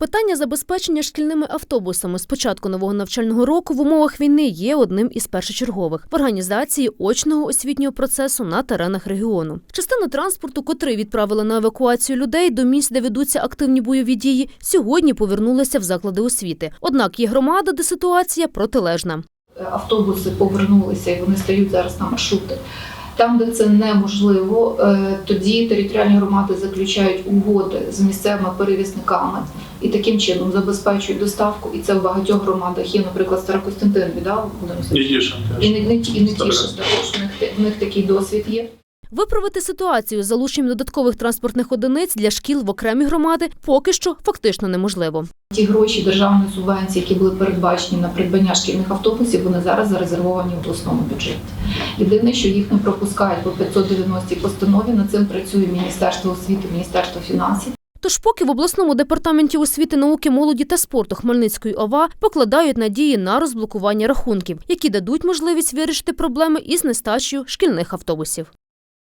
Питання забезпечення шкільними автобусами з початку нового навчального року в умовах війни є одним із першочергових в організації очного освітнього процесу на теренах регіону. Частину транспорту, котрий відправили на евакуацію людей до місць, де ведуться активні бойові дії, сьогодні повернулися в заклади освіти. Однак є громада, де ситуація протилежна. автобуси повернулися і вони стають зараз на маршрути. Там, де це неможливо, е, тоді територіальні громади заключають угоди з місцевими перевізниками і таким чином забезпечують доставку. І це в багатьох громадах є, наприклад, Старокостянтин, да, Володимир Не і не, не, не Старе. також. В них, в них такий досвід є. Виправити ситуацію з залученням додаткових транспортних одиниць для шкіл в окремі громади поки що фактично неможливо. Ті гроші державної субвенції, які були передбачені на придбання шкільних автобусів, вони зараз зарезервовані в обласному бюджеті. Єдине, що їх не пропускають по 590 постанові. Над цим працює Міністерство освіти, Міністерство фінансів. Тож, поки в обласному департаменті освіти, науки, молоді та спорту Хмельницької ОВА покладають надії на розблокування рахунків, які дадуть можливість вирішити проблеми із нестачею шкільних автобусів.